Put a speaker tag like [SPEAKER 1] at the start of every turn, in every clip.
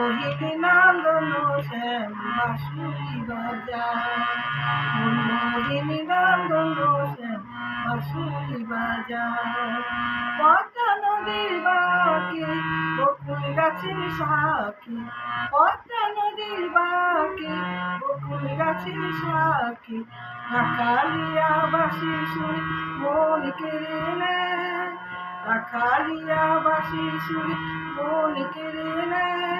[SPEAKER 1] মোহিনী নন্দন শ্যাম বাসুরি বাজায় মোহিনী নন্দন শ্যাম বাসুরি বাজায় পদ্মা নদীর বাকি, বকুল গাছের সাক্ষী পদ্মা নদীর বাকি, বকুল গাছের সাক্ষী রাখালিয়া বাসি সুরি মন কেড়ে নেয়। রাখালিয়া বাসি সুরি মন কেড়ে নেয়।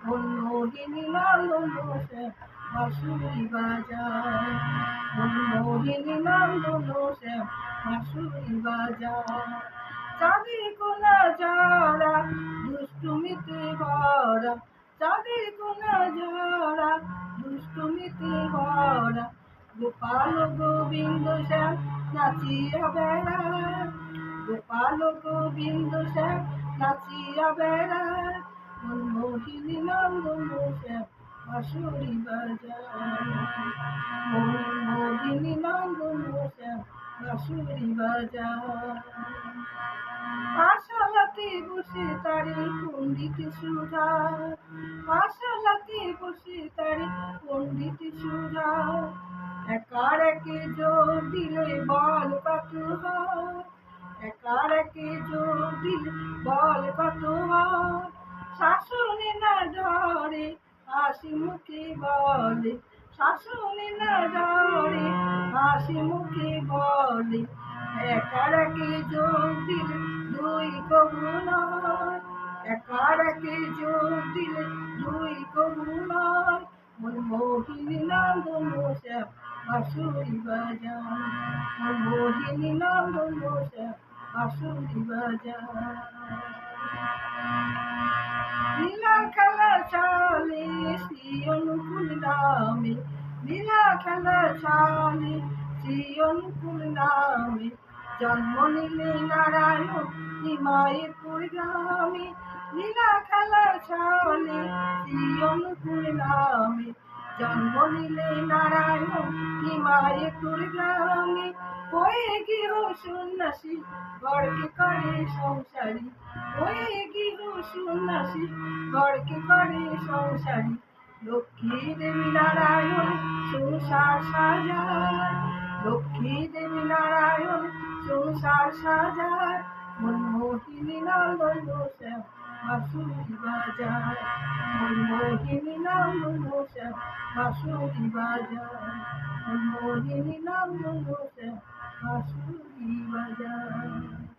[SPEAKER 1] তনয় মনমোহিনী নন্দন শ্যাম বাসুরি বাজায়। মনমোহিনী নন্দন শ্যাম বাসুরি বাজায়। চাঁদের কোনা যারা দুষ্টুমিতে ভরা, চাঁদের কোনা যারা দুষ্টুমিতে ভরা, গোপাল গোবিন্দ শ্যাম নাচিয়া বেড়ায় গোপাল গোবিন্দ শ্যাম নাচিয়া বেড়ায় মনমোহিনী নন্দন শ্যাম বাঁশুরি বাজায় মনমোহিনী নন্দন শ্যাম বাঁশুরি বাজায় পাশালাতে বসে তারে পণ্ডিত সুধা। পাশালাতে বসে তারে পণ্ডিত সুধা। একার একে জোর দিলে বল কত হয়। একার একে জোর দিলে বল কত হয়। শাসনে না ডরে হাসি মুখে বলে। শাসনে না ডরে হাসি মুখে বলে। একার একে জোর দিলে দুই কবু নয়। একার একে দিলে দুই কবু নয়। মনমোহিনী নন্দন শ্যাম বাঁশুরি বাজায়। মনমোহিনী নন্দন শ্যাম বাঁশুরি বাজায়। খেলা শ্রী অনুকূল নামে জন্ম নিলে নারায়ণ নিমায়পুর গ্রামে। লীলা খেলা শ্রী অনুকূল নামে জন্ম নিলে নারায়ণ নিমায়পুর গ্রামে। হয়ে গিয়ে সন্ন্যাসী, গড়কে করে সংসারী। হয়ে গিয়ে সন্ন্যাসী, গড়কে করে সংসারী। লক্ষ্মী দেবী নারায়ণ সংসার সাজায়। লক্ষ্মী দেবী নারায়ণ সংসার সাজায়। মনমোহিনী নন্দন শ্যাম বাঁশুরি বাজায়। মনমোহিনী নন্দন শ্যাম বাঁশুরি বাজায়। মনমোহিনী নন্দন শ্যাম বাঁশুরি বাজায়।